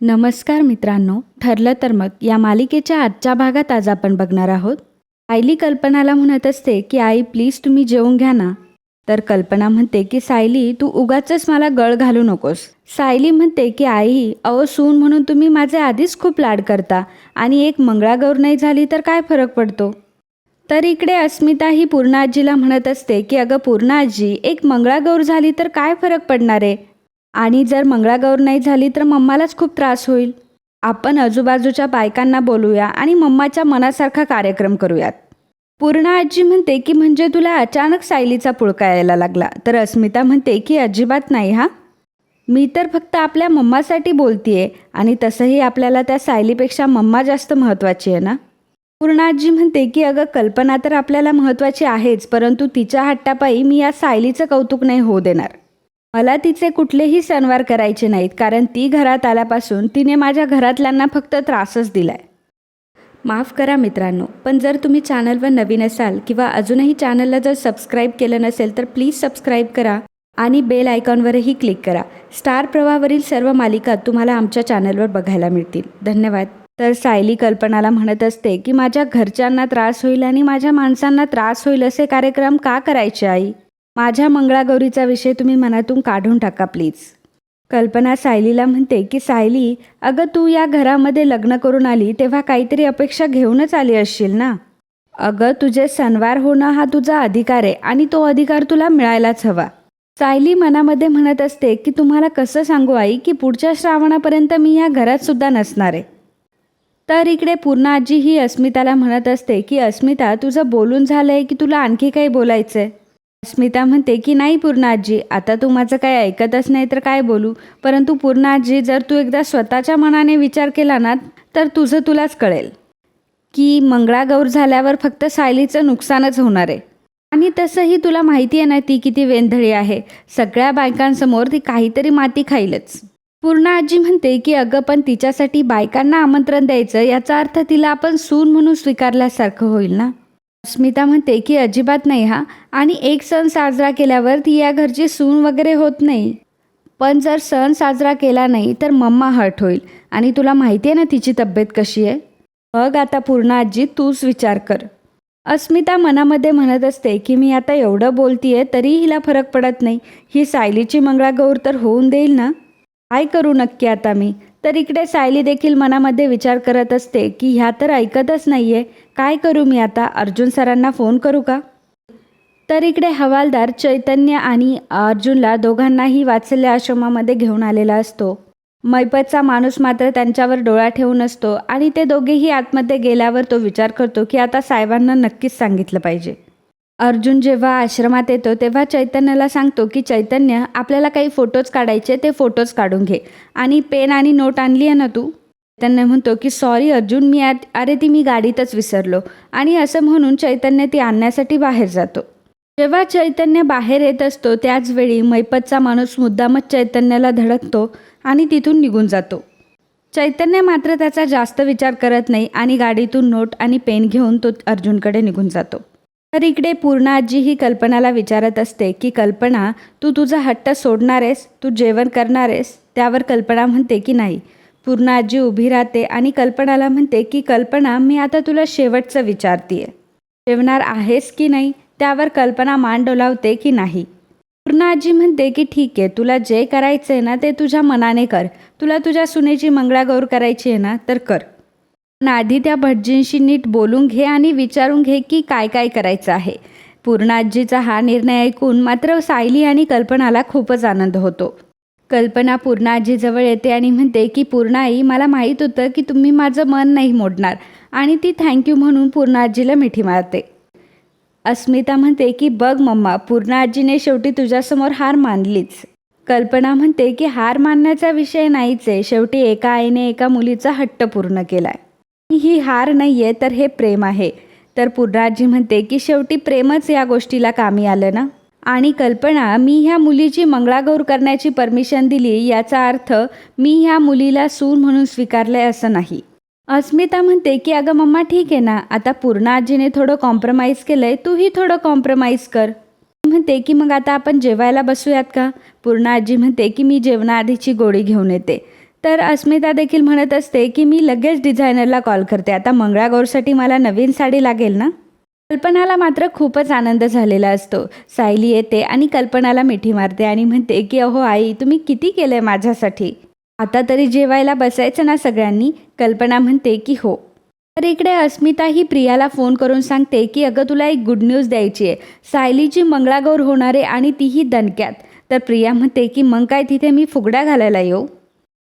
नमस्कार मित्रांनो ठरलं तर मग या मालिकेच्या आजच्या भागात आज आपण बघणार आहोत. सायली कल्पनाला म्हणत असते की आई प्लीज तुम्ही जेवून घ्या ना. तर कल्पना म्हणते की सायली तू उगाच मला गळ घालू नकोस. सायली म्हणते की आई अहो सून म्हणून तुम्ही माझे आधीच खूप लाड करता आणि एक मंगळागौर नाही झाली तर काय फरक पडतो? तर इकडे अस्मिता ही पूर्ण आजीला म्हणत असते की अगं पूर्ण आजी एक मंगळागौर झाली तर काय फरक पडणार आहे? आणि जर मंगळागौर नाही झाली तर मम्मालाच खूप त्रास होईल. आपण आजूबाजूच्या बायकांना बोलूया आणि मम्माच्या मनासारखा कार्यक्रम करूयात. पूर्ण आजी म्हणते की म्हणजे तुला अचानक सायलीचा पुळका यायला लागला. तर अस्मिता म्हणते की अजिबात नाही हा. मी तर फक्त आपल्या मम्मासाठी बोलतीये आणि तसंही आपल्याला त्या सायलीपेक्षा मम्मा जास्त महत्त्वाची आहे ना? पूर्ण आजी म्हणते की अगं कल्पना तर आपल्याला महत्त्वाची आहेच परंतु तिच्या हट्टापायी मी या सायलीचं कौतुक नाही होऊ देणार. मला तिचे कुठलेही सणवार करायचे नाहीत कारण ती घरात आल्यापासून तिने माझ्या घरातल्यांना फक्त त्रासच दिलाय. माफ करा मित्रांनो पण जर तुम्ही चॅनलवर नवीन असाल किंवा अजूनही चॅनलला जर सबस्क्राईब केलं नसेल तर प्लीज सबस्क्राईब करा आणि बेल आयकॉनवरही क्लिक करा. स्टार प्रवाहावरील सर्व मालिका तुम्हाला आमच्या चॅनलवर बघायला मिळतील. धन्यवाद. तर सायली कल्पनाला म्हणत असते की माझ्या घरच्यांना त्रास होईल आणि माझ्या माणसांना त्रास होईल असे कार्यक्रम का करायचे आई? माझ्या मंगळागौरीचा विषय तुम्ही मनातून काढून टाका प्लीज. कल्पना सायलीला म्हणते की सायली अगं तू या घरामध्ये लग्न करून आली तेव्हा काहीतरी अपेक्षा घेऊनच आली असशील ना? अगं तुझे सणवार होणं हा तुझा अधिकार आहे आणि तो अधिकार तुला मिळायलाच हवा. सायली मनामध्ये म्हणत असते की तुम्हाला कसं सांगू आई की पुढच्या श्रावणापर्यंत मी या घरात सुद्धा नसणार आहे. तर इकडे पूर्ण आजी ही अस्मिताला म्हणत असते की अस्मिता तुझं बोलून झालंय की तुला आणखी काही बोलायचंय? अस्मिता म्हणते की नाही पूर्ण आजी आता तू माझं काय ऐकतच नाही तर काय बोलू? परंतु पूर्ण आजी जर तू एकदा स्वतःच्या मनाने विचार केला ना तर तुझं तुलाच कळेल की मंगळागौर झाल्यावर फक्त सायलीचं नुकसानच होणार आहे. आणि तसंही तुला माहिती आहे ना ती किती वेंधळी आहे. सगळ्या बायकांसमोर ती काहीतरी माती खाईलच. पूर्ण आजी म्हणते की अगं पण तिच्यासाठी बायकांना आमंत्रण द्यायचं याचा अर्थ तिला आपण सून म्हणून स्वीकारल्यासारखं होईल ना? स्मिता म्हणते की अजिबात नाही हा. आणि एक सण साजरा केल्यावर ती या घरची सून वगैरे होत नाही. पण जर सण साजरा केला नाही तर मम्मा हर्ट होईल. आणि तुला माहिती आहे ना तिची तब्येत कशी आहे? मग आता पूर्ण आजी तूच विचार कर. अस्मिता मनामध्ये म्हणत असते की मी आता एवढं बोलतीये तरी हिला फरक पडत नाही. ही सायलीची मंगळागौर तर होऊन देईल ना? काय करू नक्की आता मी. तर इकडे सायली देखील मनामध्ये विचार करत असते की ह्या तर ऐकतच नाही आहे काय करू मी आता? अर्जुन सरांना फोन करू का? तर इकडे हवालदार चैतन्य आणि अर्जुनला दोघांनाही वात्सल्य आश्रमामध्ये घेऊन आलेला असतो. मैपतचा माणूस मात्र त्यांच्यावर डोळा ठेवून असतो आणि ते दोघेही आतमध्ये गेल्यावर तो विचार करतो की आता साहेबांना नक्कीच सांगितलं पाहिजे. अर्जुन जेव्हा आश्रमात येतो तेव्हा चैतन्याला सांगतो की चैतन्य आपल्याला काही फोटोज काढायचे ते फोटोज काढून घे. आणि पेन आणि नोट आणली आहे ना तू? चैतन्य म्हणतो की सॉरी अर्जुन मी आत अरे ती मी गाडीतच विसरलो. आणि असं म्हणून चैतन्य ती आणण्यासाठी बाहेर जातो. जेव्हा चैतन्य बाहेर येत असतो त्याचवेळी मैपतचा माणूस मुद्दामच चैतन्याला धडकतो आणि तिथून निघून जातो. चैतन्य मात्र त्याचा जास्त विचार करत नाही आणि गाडीतून नोट आणि पेन घेऊन तो अर्जुनकडे निघून जातो. तर इकडे पूर्ण आजी ही कल्पनाला विचारत असते की कल्पना तू तुझा हट्ट सोडणार आहेस? तू जेवण करणार आहेस? त्यावर कल्पना म्हणते की नाही. पूर्ण आजी उभी राहते आणि कल्पनाला म्हणते की कल्पना मी आता तुला शेवटचं विचारतीये. जेवणार आहेस की नाही? त्यावर कल्पना मान डोलावते की नाही. पूर्ण आजी म्हणते की ठीक आहे तुला जे करायचं आहे ना ते तुझ्या मनाने कर. तुला तुझ्या सुनेची मंगळागौर करायची आहे ना तर कर. पण आधी त्या भटजींशी नीट बोलून घे आणि विचारून घे की काय काय करायचं आहे. पूर्णाजीचा हा निर्णय ऐकून मात्र सायली आणि कल्पनाला खूपच आनंद होतो. कल्पना पूर्ण आजीजवळ येते आणि म्हणते की पूर्ण आई मला माहीत होतं की तुम्ही माझं मन नाही मोडणार आणि ती थँक्यू म्हणून पूर्णाजीला मिठी मारते. अस्मिता म्हणते की बघ मम्मा पूर्ण आजीने शेवटी तुझ्यासमोर हार मानलीच. कल्पना म्हणते की हार मानण्याचा विषय नाहीच आहे. शेवटी एका आईने एका मुलीचा हट्ट पूर्ण केलाय. ही हार नाही आहे तर हे प्रेम आहे. तर पूर्णाजी म्हणते की शेवटी प्रेमच या गोष्टीला कामी आलं ना? आणि कल्पना मी ह्या मुलीची मंगळागौर करण्याची परमिशन दिली याचा अर्थ मी ह्या मुलीला सून म्हणून स्वीकारलंय असं नाही. अस्मिता म्हणते की अगं मम्मा ठीक आहे ना? आता पूर्ण आजीने थोडं कॉम्प्रोमाइज केलंय तूही थोडं कॉम्प्रोमाइज कर. म्हणते की मग आता आपण जेवायला बसूयात का? पूर्ण आजी म्हणते की मी जेवणाआधीची गोळी घेऊन येते. तर अस्मिता देखील म्हणत असते की मी लगेच डिझायनरला कॉल करते. आता मंगळागौरसाठी मला नवीन साडी लागेल ना? कल्पनाला मात्र खूपच आनंद झालेला असतो. सायली येते आणि कल्पनाला मिठी मारते आणि म्हणते की अहो आई तुम्ही किती केलं आहे माझ्यासाठी? आता तरी जेवायला बसायचं ना सगळ्यांनी? कल्पना म्हणते की हो. तर इकडे अस्मिता ही प्रियाला फोन करून सांगते की अगं तुला एक गुड न्यूज द्यायची आहे सायलीची मंगळागौर होणार आहे आणि तीही दणक्यात. तर प्रिया म्हणते की मग काय तिथे मी फुगड्या घालायला येऊ?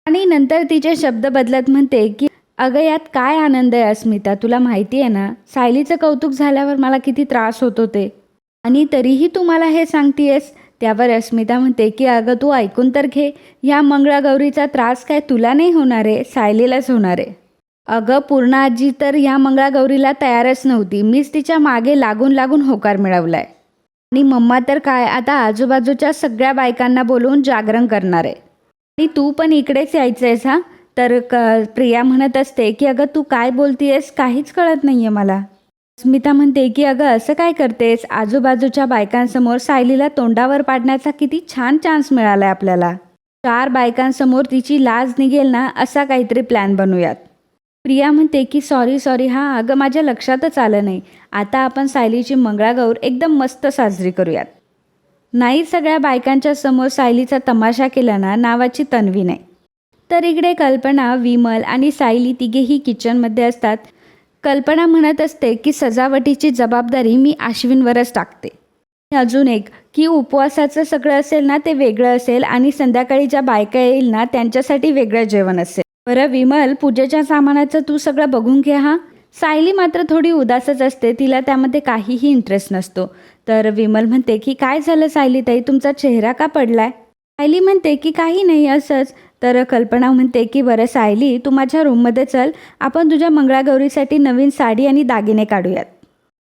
आणि नंतर तिचे शब्द बदलत म्हणते की अगं यात काय आनंद आहे अस्मिता? तुला माहिती आहे ना सायलीचं कौतुक झाल्यावर मला किती त्रास होत होते. आणि तरीही तू मला हे सांगतेयस? त्यावर अस्मिता म्हणते की अगं तू ऐकून तर घे. ह्या मंगळागौरीचा त्रास काय तुला नाही होणार आहे सायलीलाच होणार आहे. अगं पूर्ण आजी तर ह्या मंगळागौरीला तयारच नव्हती. मीच तिच्यामागे लागून लागून होकार मिळवलाय. आणि मम्मा तर काय आता आजूबाजूच्या सगळ्या बायकांना बोलवून जागरण करणार आहे. आणि तू पण इकडेच यायचं आहेस हा? तर क प्रिया म्हणत असते की अगं तू काय बोलतीयस काहीच कळत नाही आहे मला. स्मिता म्हणते की अगं असं काय करतेस? आजूबाजूच्या बायकांसमोर सायलीला तोंडावर पाडण्याचा किती छान चान्स मिळाला आहे आपल्याला. चार बायकांसमोर तिची लाज निघेल ना असा काहीतरी प्लॅन बनवूयात प्रिया म्हणते की सॉरी सॉरी हां अगं माझ्या लक्षातच आलं नाही. आता आपण सायलीची मंगळागौर एकदम मस्त साजरी करूयात. नाही सगळ्या बायकांच्या समोर सायलीचा तमाशा केला ना नावाची तन्वी नाही. तर इकडे कल्पना विमल आणि सायली तिघेही किचनमध्ये असतात. कल्पना म्हणत असते की सजावटीची जबाबदारी मी आश्विनवरच टाकते. अजून एक की उपवासाचं सगळं असेल ना ते वेगळं असेल आणि संध्याकाळी ज्या बायका येईल ना त्यांच्यासाठी वेगळं जेवण असेल. बरं विमल पूजेच्या सामानाचं तू सगळं बघून घे हा. सायली मात्र थोडी उदासच असते तिला त्यामध्ये काहीही इंटरेस्ट नसतो. तर विमल म्हणते की काय झालं सायली ताई? तुमचा चेहरा का पडलाय? सायली म्हणते की काही नाही असंच. तर कल्पना म्हणते की बरं सायली तू माझ्या रूममध्ये चल. आपण तुझ्या मंगळागौरीसाठी नवीन साडी आणि दागिने काढूयात.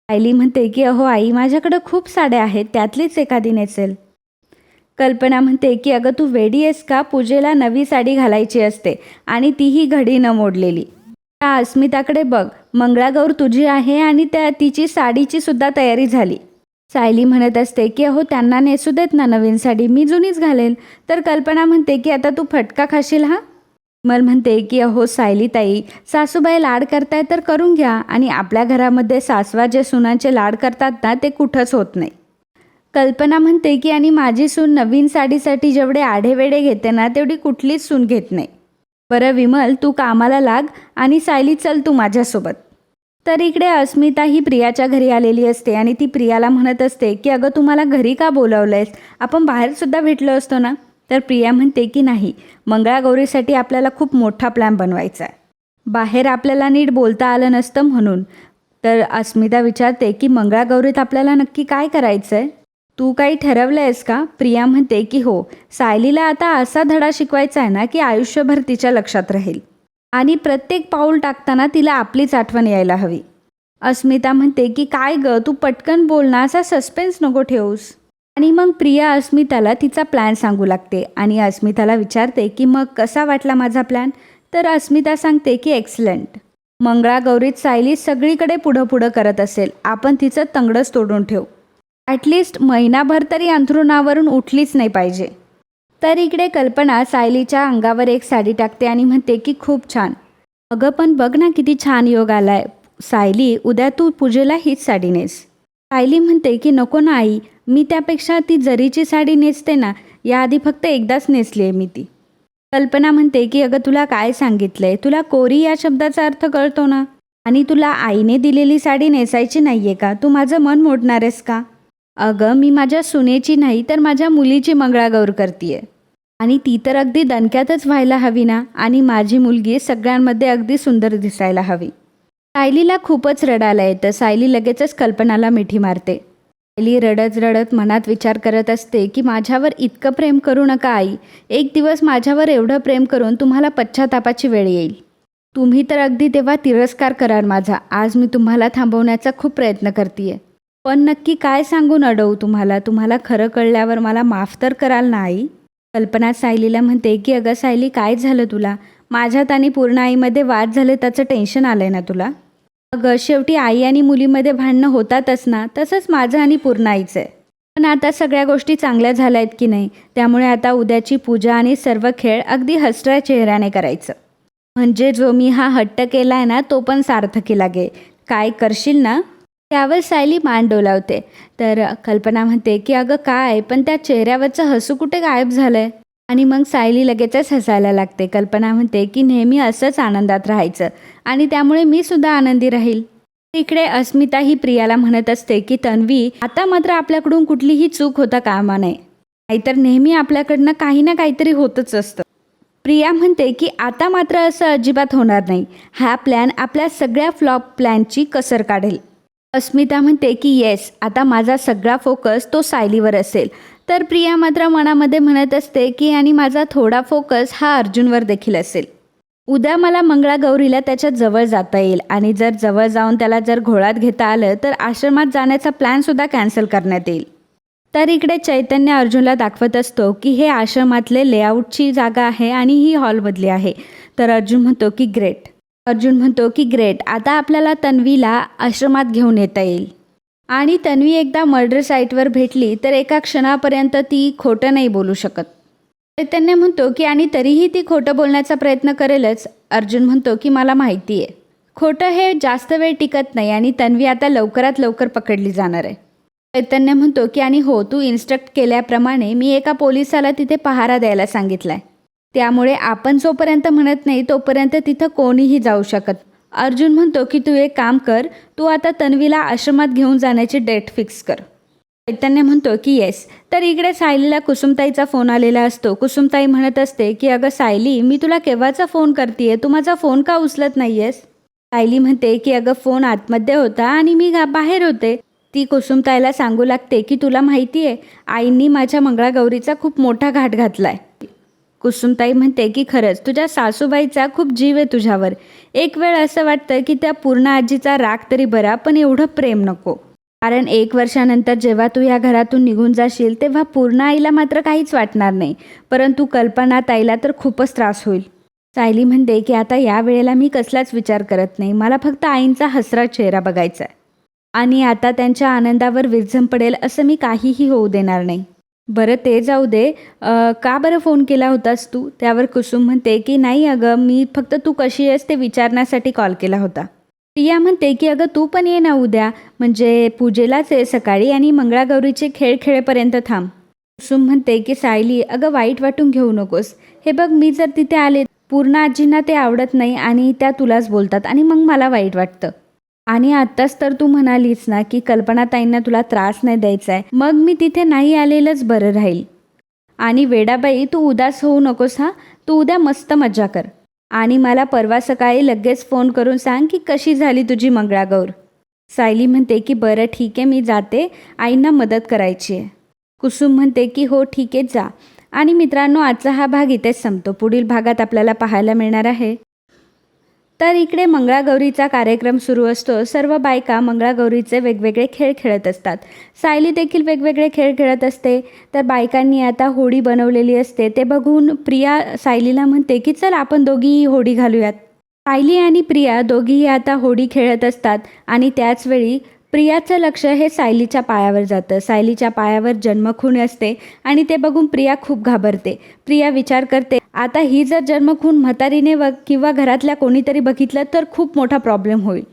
सायली म्हणते की अहो आई माझ्याकडं खूप साड्या आहेत. त्यातलीच एखादी नेसेल. कल्पना म्हणते की अगं तू वेडी आहेस का? पूजेला नवी साडी घालायची असते आणि तीही घडी न मोडलेली. त्या अस्मिताकडे बघ. मंगळागौर तुझी आहे आणि त्या तिची साडीची सुद्धा तयारी झाली. सायली म्हणत असते की अहो त्यांना नेसू देत ना नवीन साडी मी जुनीच घालेल तर कल्पना म्हणते की आता तू फटका खाशील हा? मल म्हणते की अहो सायली ताई सासूबाई लाड करताय तर करून घ्या आणि आपल्या घरामध्ये सासवा जे सुनांचे लाड करतात ना ते कुठंच होत नाही. कल्पना म्हणते की आणि माझी सून नवीन साडीसाठी जेवढे आढेवेडे घेते ना तेवढी कुठलीच सून घेत नाही. बरं विमल तू कामाला लाग आणि सायली चल तू माझ्यासोबत. तर इकडे अस्मिता ही प्रियाच्या घरी आलेली असते आणि ती प्रियाला म्हणत असते की अगं तुम्हाला घरी का बोलावलं आहेस आपण बाहेरसुद्धा भेटलो असतो ना? तर प्रिया म्हणते की नाही मंगळागौरीसाठी आपल्याला खूप मोठा प्लॅन बनवायचा आहे. बाहेर आपल्याला नीट बोलता आलं नसतं म्हणून. तर अस्मिता विचारते की मंगळागौरीत आपल्याला नक्की काय करायचं आहे तू काही ठरवलं आहेस का? प्रिया म्हणते की हो सायलीला आता असा धडा शिकवायचा आहे ना की आयुष्यभर तिच्या लक्षात राहील. आणि प्रत्येक पाऊल टाकताना तिला आपलीच आठवण यायला हवी. अस्मिता म्हणते की काय ग तू पटकन बोल ना असा सस्पेन्स नको ठेवूस. आणि मग प्रिया अस्मिताला तिचा प्लॅन सांगू लागते आणि अस्मिताला विचारते की मग कसा वाटला माझा प्लॅन तर अस्मिता सांगते की एक्सलंट मंगळागौरीत सायली सगळीकडे पुढं पुढं करत असेल. आपण तिचं तंगडंच तोडून ठेवू. ॲटलिस्ट महिनाभर तरी अंथरुणावरून उठलीच नाही पाहिजे. तर इकडे कल्पना सायलीच्या अंगावर एक साडी टाकते आणि म्हणते की खूप छान. अगं पण बघ ना किती छान योग आलाय. सायली उद्या तू पूजेला हीच साडी नेस. सायली म्हणते की नको ना आई मी त्यापेक्षा ती जरीची साडी नेसते ना याआधी फक्त एकदाच नेसली आहे मी ती. कल्पना म्हणते की अगं तुला काय सांगितलंय? तुला कोरी या शब्दाचा अर्थ कळतो ना? आणि तुला आईने दिलेली साडी नेसायची नाहीये का? तू माझं मन मोडणार आहेस का? अगं मी माझ्या सुनेची नाही तर माझ्या मुलीची मंगळागौर करतीये. आणि ती तर अगदी दणक्यातच व्हायला हवी ना? आणि माझी मुलगी सगळ्यांमध्ये अगदी सुंदर दिसायला हवी. सायलीला खूपच रडायला येतं. सायली लगेचच कल्पनाला मिठी मारते. सायली रडत रडत मनात विचार करत असते की माझ्यावर इतकं प्रेम करू नका आई. एक दिवस माझ्यावर एवढं प्रेम करून तुम्हाला पश्चातापाची वेळ येईल. तुम्ही तर अगदी तेव्हा तिरस्कार कराल माझा. आज मी तुम्हाला थांबवण्याचा खूप प्रयत्न करते पण नक्की काय सांगून अडवू तुम्हाला? तुम्हाला खरं कळल्यावर मला माफ तर कराल ना आई? कल्पना सायलीला म्हणते की अगं सायली काय झालं तुला? माझ्यात आणि पूर्ण आईमध्ये वाद झाले त्याचं टेन्शन आलंय ना तुला? अगं शेवटी आई आणि मुलीमध्ये भांडणं होतातच ना तसंच माझं आणि पूर्ण आईचं आहे. पण पण आता सगळ्या गोष्टी चांगल्या झाल्या आहेत की नाही? त्यामुळे आता उद्याची पूजा आणि सर्व खेळ अगदी हसऱ्या चेहऱ्याने करायचं. म्हणजे जो मी हा हट्ट केला आहे ना तो पण सार्थकी लागे. काय करशील ना? त्यावर सायली मान डोलावते. तर कल्पना म्हणते की अगं काय पण त्या चेहऱ्यावरचं हसू कुठे गायब झालंय? आणि मग सायली लगेचच हसायला लागते. कल्पना म्हणते की नेहमी असंच आनंदात राहायचं आणि त्यामुळे मी सुद्धा आनंदी राहील. तिकडे अस्मिता ही प्रियाला म्हणत असते की तन्वी आता मात्र आपल्याकडून कुठलीही चूक होता कामा नये. नाहीतर नेहमी आपल्याकडनं काही ना काहीतरी होतच असतं. प्रिया म्हणते की आता मात्र असं अजिबात होणार नाही. हा प्लॅन आपल्या सगळ्या फ्लॉप प्लॅनची कसर काढेल. अस्मिता म्हणते की येस आता माझा सगळा फोकस तो सायलीवर असेल. तर प्रिया मात्र मनामध्ये म्हणत असते की आणि माझा थोडा फोकस हा अर्जुनवर देखील असेल. उद्या मला मंगळागौरीला त्याच्याजवळ जाता येईल आणि जर जवळ जाऊन त्याला जर घोळात घेता आलं तर आश्रमात जाण्याचा प्लॅनसुद्धा कॅन्सल करण्यात येईल. तर इकडे चैतन्य अर्जुनला दाखवत असतो की हे आश्रमातले लेआउटची जागा आहे आणि ही हॉलमधली आहे. तर अर्जुन म्हणतो की ग्रेट. अर्जुन म्हणतो की ग्रेट आता आपल्याला तन्वीला आश्रमात घेऊन येता येईल. आणि तन्वी एकदा मर्डर साईटवर भेटली तर एका क्षणापर्यंत ती खोटं नाही बोलू शकत. चैतन्य म्हणतो की आणि तरीही ती खोटं बोलण्याचा प्रयत्न करेलच. अर्जुन म्हणतो की मला माहिती आहे. खोटं हे जास्त वेळ टिकत नाही आणि तन्वी आता लवकरात लवकर पकडली जाणार आहे. चैतन्य म्हणतो की आणि हो तू इन्स्ट्रक्ट केल्याप्रमाणे मी एका पोलिसाला तिथे पहारा द्यायला सांगितलाय. त्यामुळे आपण जोपर्यंत म्हणत नाही तोपर्यंत तिथं कोणीही जाऊ शकत. अर्जुन म्हणतो की तू एक काम कर तू आता तन्वीला आश्रमात घेऊन जाण्याची डेट फिक्स कर. चैतन्य म्हणतो की येस. तर इकडे सायलीला कुसुमताईचा फोन आलेला असतो. कुसुमताई म्हणत असते की अगं सायली मी तुला केव्हाचा फोन करते तू माझा फोन का उचलत नाही सायली म्हणते की अगं फोन आतमध्ये होता आणि मी बाहेर होते. ती कुसुमताईला सांगू लागते की तुला माहिती आहे आईंनी माझ्या मंगळागौरीचा खूप मोठा घाट घातलाय. कुसुमताई म्हणते की खरंच तुझ्या सासूबाईचा खूप जीव आहे तुझ्यावर. एक वेळ असं वाटतं की त्या पूर्ण आजीचा राग तरी बरा पण एवढं प्रेम नको. कारण एक वर्षानंतर जेव्हा तू या घरातून निघून जाशील तेव्हा पूर्ण आईला मात्र काहीच वाटणार नाही. परंतु कल्पना ताईला तर खूपच त्रास होईल. सायली म्हणते की आता या वेळेला मी कसलाच विचार करत नाही. मला फक्त आईंचा हसरा चेहरा बघायचा आहे. आणि आता त्यांच्या आनंदावर विरझम पडेल असं मी काहीही होऊ देणार नाही. बरं ते जाऊ दे. अ, का बरं फोन केला होतास तू? त्यावर कुसुम म्हणते की नाही अगं मी फक्त तू कशी आहेस ते विचारण्यासाठी कॉल केला होता. प्रिया म्हणते की अगं तू पण ये ना उद्या. म्हणजे पूजेलाच आहे सकाळी आणि मंगळागौरीचे खेळ खेळेपर्यंत थांब. कुसुम म्हणते की सायली अगं वाईट वाटून घेऊ नकोस. हे बघ मी जर तिथे आले पूर्ण आजींना ते आवडत नाही आणि त्या तुलाच बोलतात आणि मग मला वाईट वाटतं. आणि आत्ताच तर तू म्हणालीस ना की कल्पनाताईंना तुला त्रास नाही द्यायचा आहे मग मी तिथे नाही आलेलंच बरं राहील. आणि वेडाबाई तू उदास होऊ नकोस हा. तू उद्या मस्त मजा कर. आणि मला परवा सकाळी लगेच फोन करून सांग की कशी झाली तुझी मंगळागौर. सायली म्हणते की बरं ठीक आहे मी जाते. आईंना मदत करायची आहे कुसुम म्हणते की हो ठीक आहे जा. आणि मित्रांनो आजचा हा भाग इथेच संपतो. पुढील भागात आपल्याला पाहायला मिळणार आहे. तर इकडे मंगळागौरीचा कार्यक्रम सुरू असतो. सर्व बायका मंगळागौरीचे वेगवेगळे खेळ खेळत असतात. सायली देखील वेगवेगळे खेळ खेळत असते. तर बायकांनी आता होडी बनवलेली असते. ते बघून प्रिया सायलीला म्हणते की चल आपण दोघीही होडी घालूयात. सायली आणि प्रिया दोघीही आता होडी खेळत असतात आणि त्याचवेळी प्रियाचं लक्ष हे सायलीच्या पायावर जातं. सायलीच्या पायावर जन्मखून असते आणि ते बघून प्रिया खूप घाबरते. प्रिया विचार करते आता ही जर जन्मखून म्हातारीने व किंवा घरातल्या कोणीतरी बघितलं तर खूप मोठा प्रॉब्लेम होईल.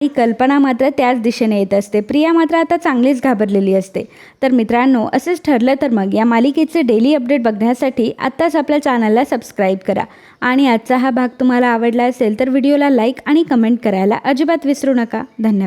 ही कल्पना मात्र त्याच दिशेने येत असते. प्रिया मात्र आता चांगलीच घाबरलेली असते. तर मित्रांनो असंच ठरलं तर मग या मालिकेचे डेली अपडेट बघण्यासाठी आत्ताच आपल्या चॅनलला सबस्क्राईब करा. आणि आजचा हा भाग तुम्हाला आवडला असेल तर व्हिडिओला लाईक आणि कमेंट करायला अजिबात विसरू नका. धन्यवाद.